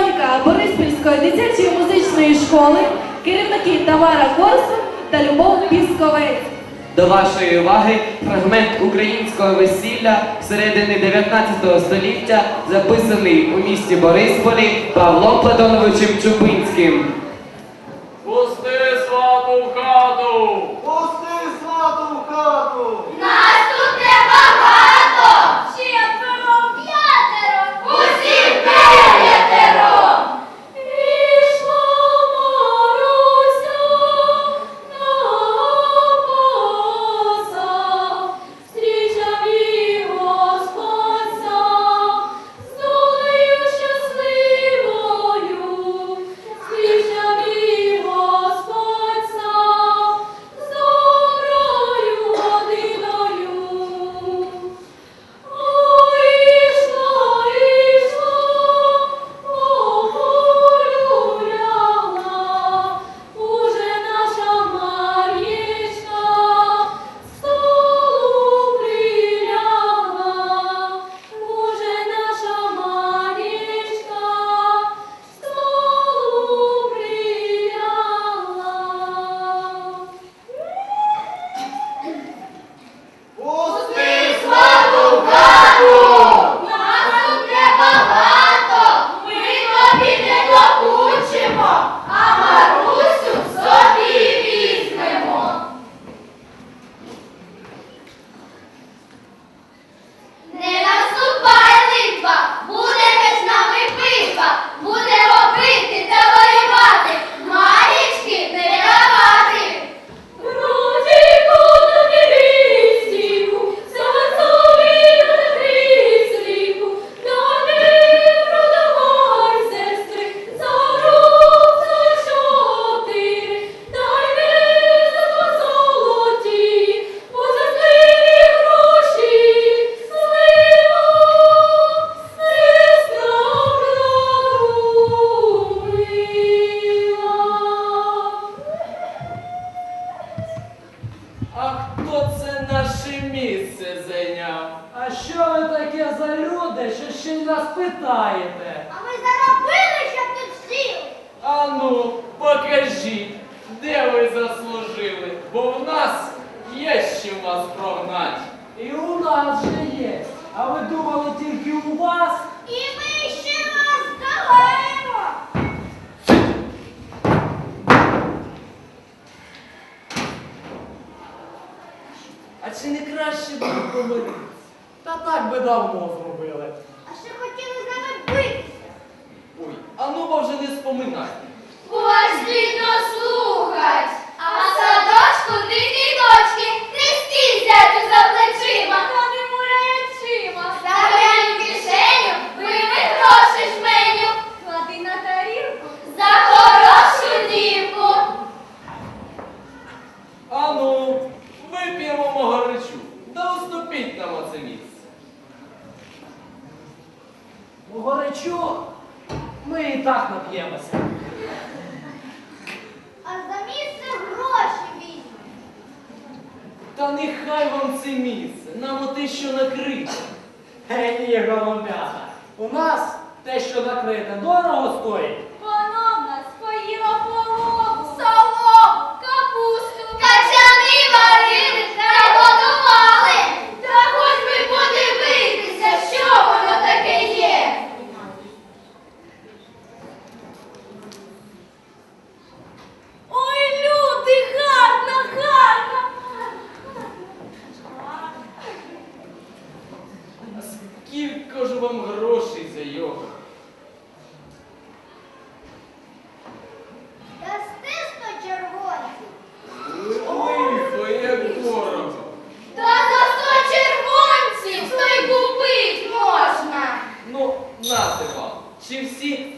Моніка Бориспільської дитячої музичної школи, керівники Тамара Корсун та Любов Пісковець. До вашої уваги фрагмент українського весілля середини 19 століття записаний у місті Борисполі Павлом Платоновичем Чубинським. А ви думали тільки у вас? І ми ще вас далеко! А чи не краще було помиритися? Та так би давно зробили. А ще хотіли з нами битися. Ой, а ну вже не споминайте. Пошли нас слухать! нехай вам це місце, нам оте, що накрите. Е, ні, голубята, у нас те, що накрите, дорого стоїть. всі?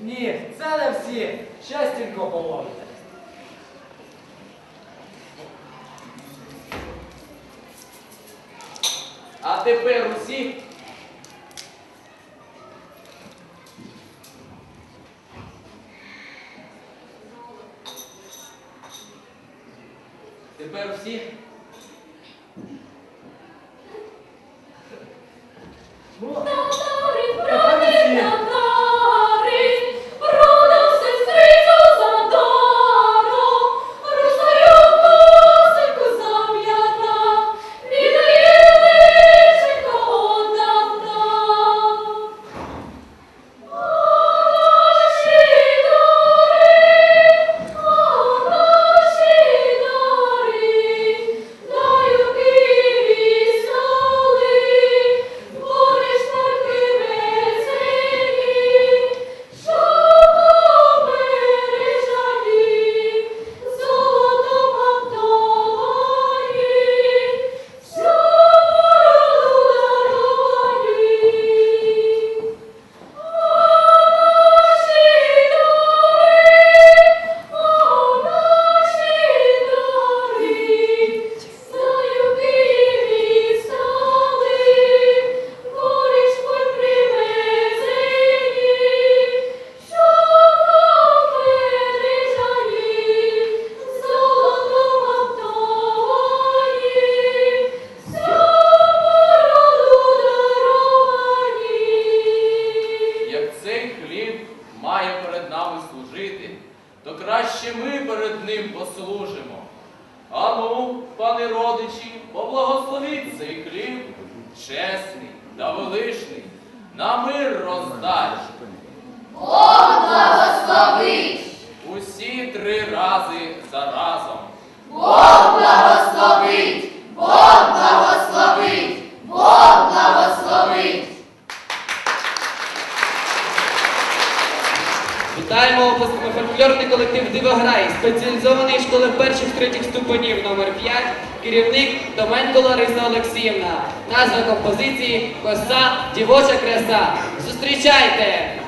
Ні, це не всі. Щастенько положите. А тепер усі. Тепер всі. краще ми перед ним послужимо. Ану, пани родичі, поблагословіть цей хліб, чесний та величний, на мир роздач. Бог благословить! Усі три рази заразом. Бог благословить! Бог благословить! Бог благословить! Вітаємо! фольклорний колектив Дивограй, спеціалізованої школи перших-третіх ступенів номер 5 керівник Томенко Лариса Олексіївна. Назва композиції Коса дівоча краса. Зустрічайте!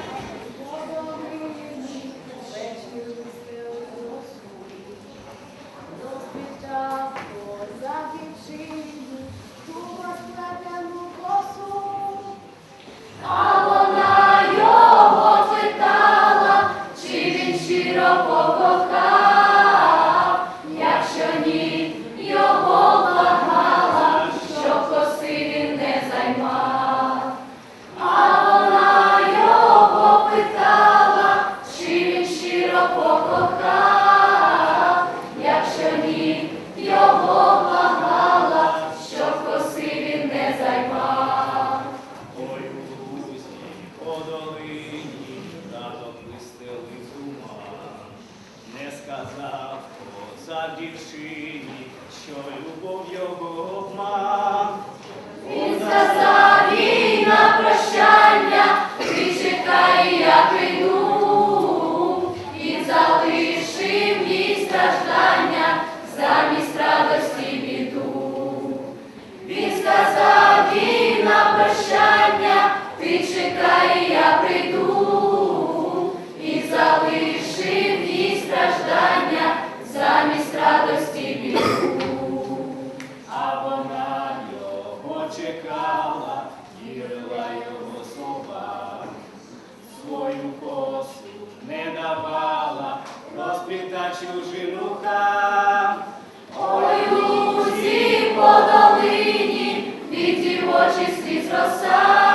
so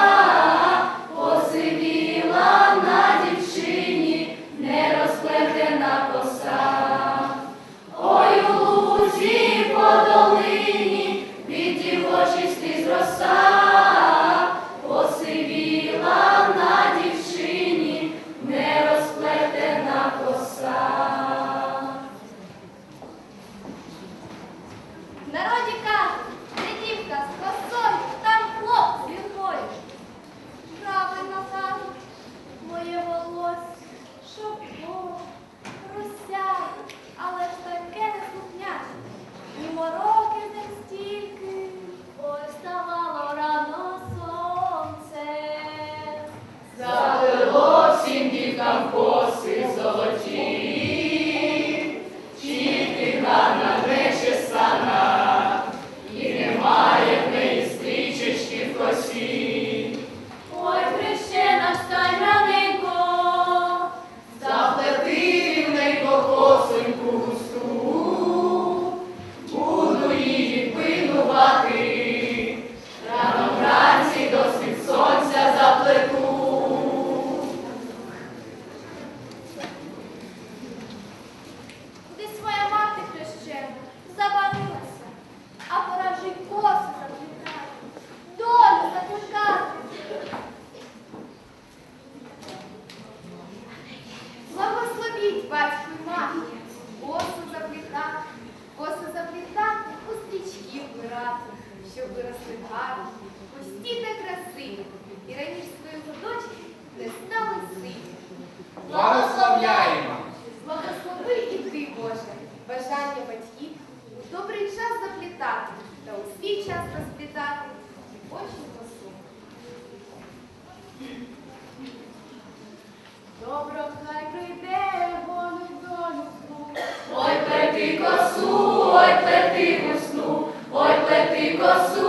Nosso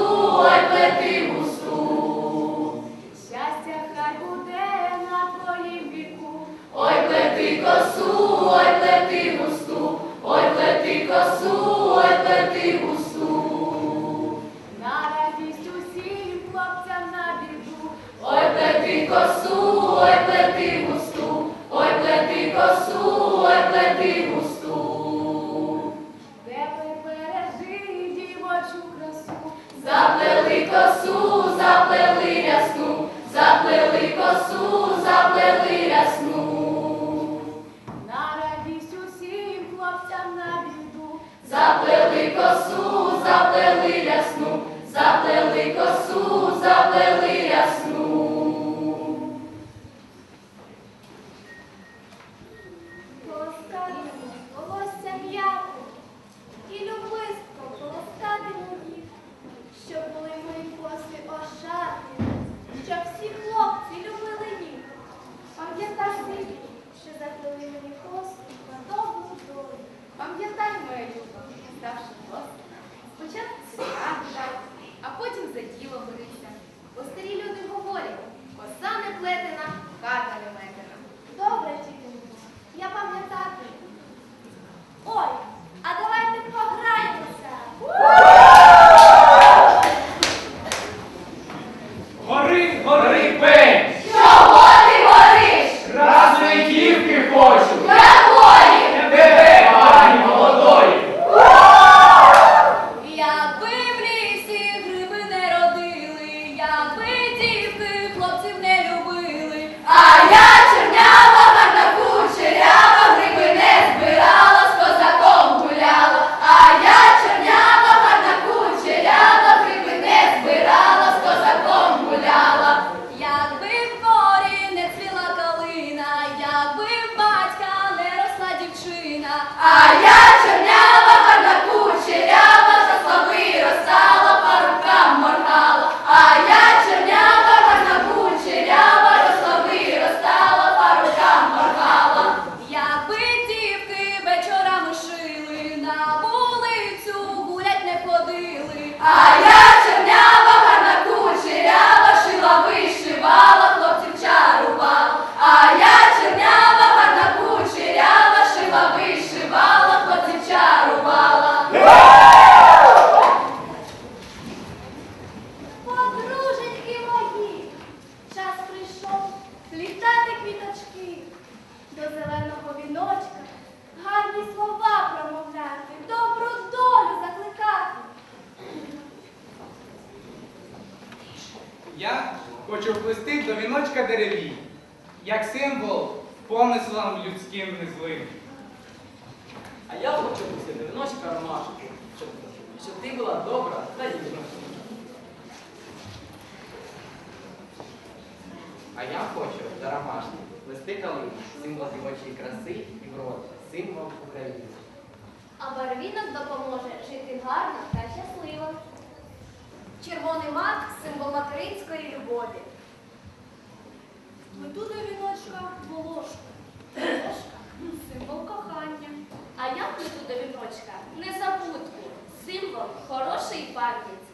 Подарувати буде віночка незабутку, символ хорошої пам'яті.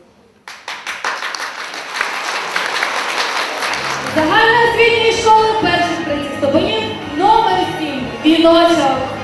Загальноосвітньої школи перших приступенів номер 7 Віночок.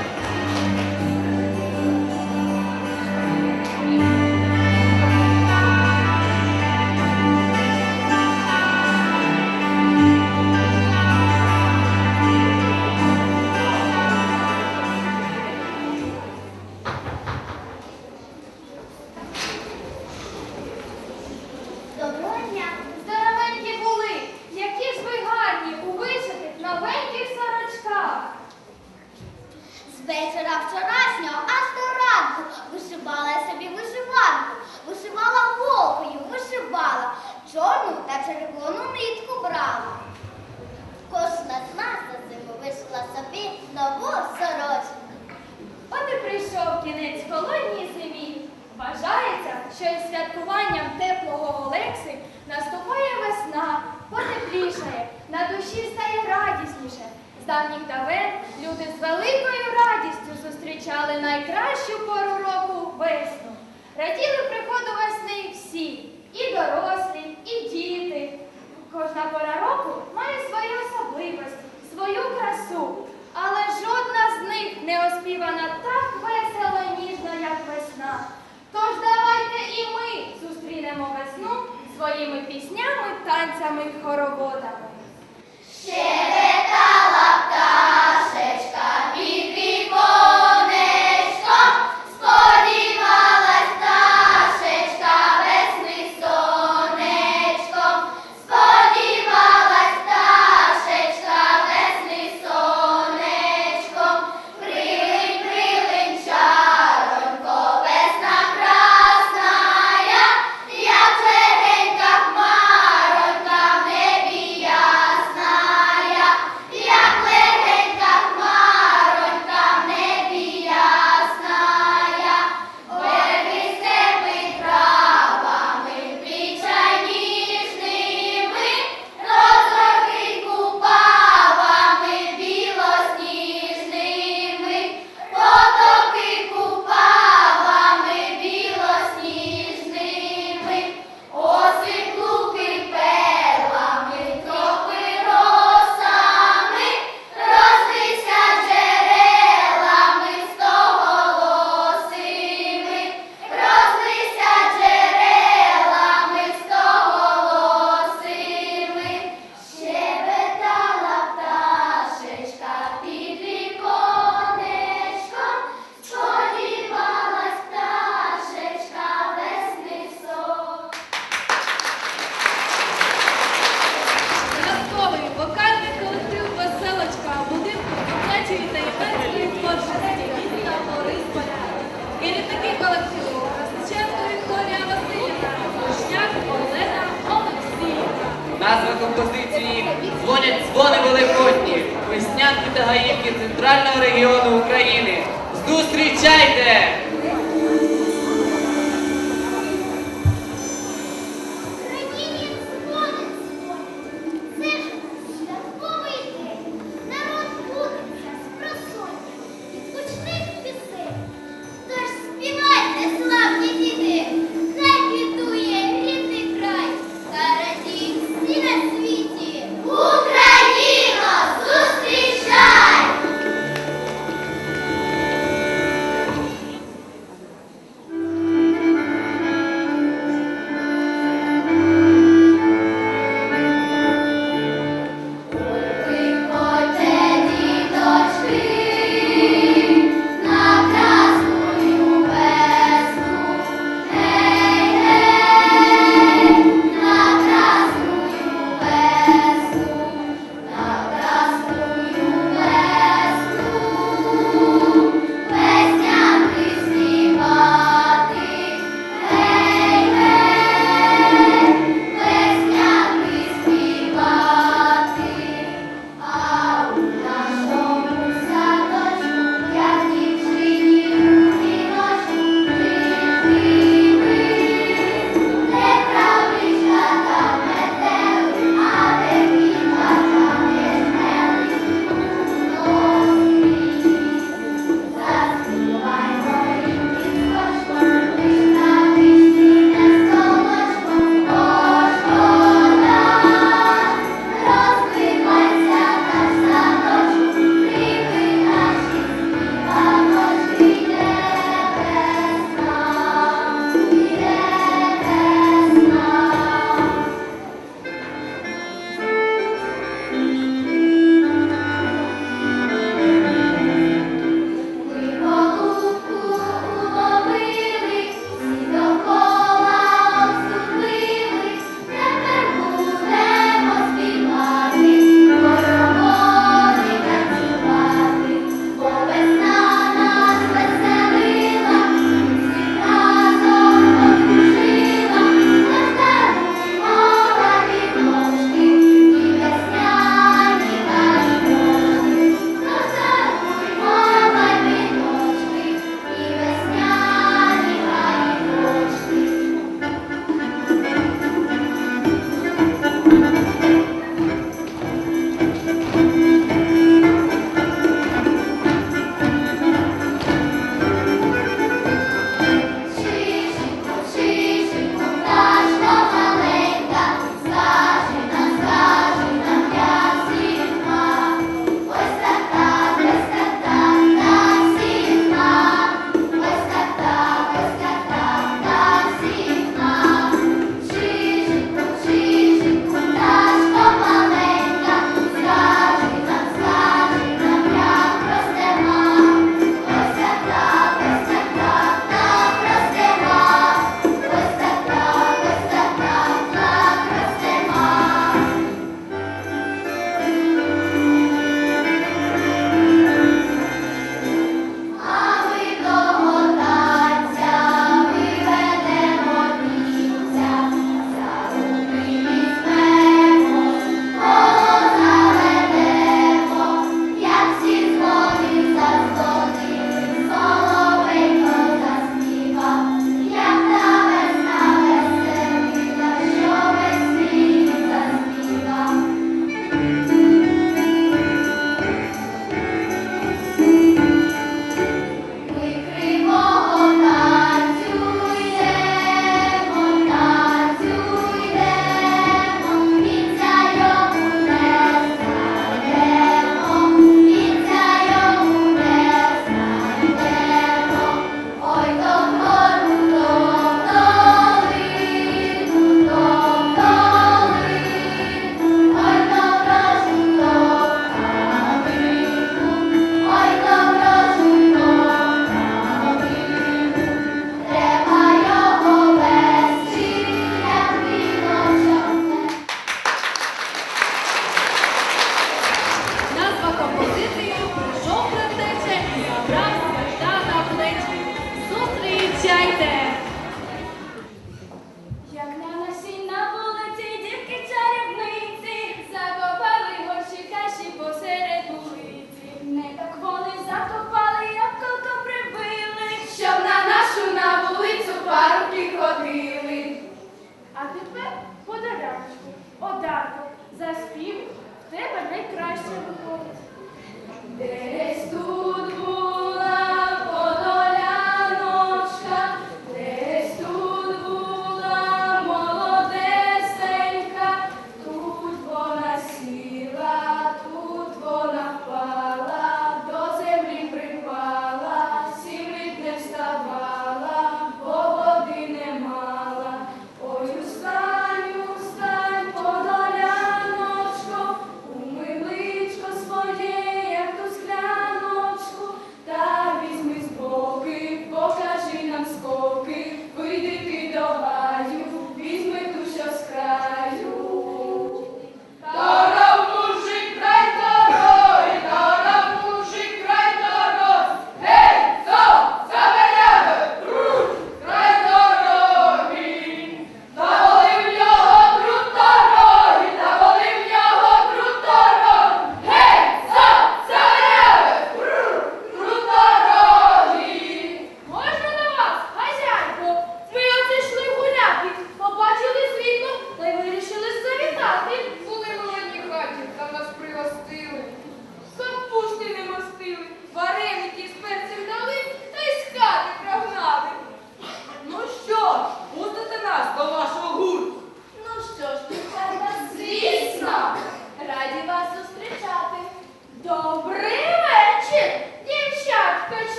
що із святкуванням теплого Олекси наступає весна, потеплішає, на душі стає радісніше. З давніх давен люди з великою радістю зустрічали найкращу пору року весну. Раділи приходу весни всі, і дорослі, і діти. Кожна пора року має свою особливість, свою красу, але жодна з них не оспівана так весело, ніжно, як весна. Тож давайте і ми зустрінемо весну своїми піснями, танцями і хороводами.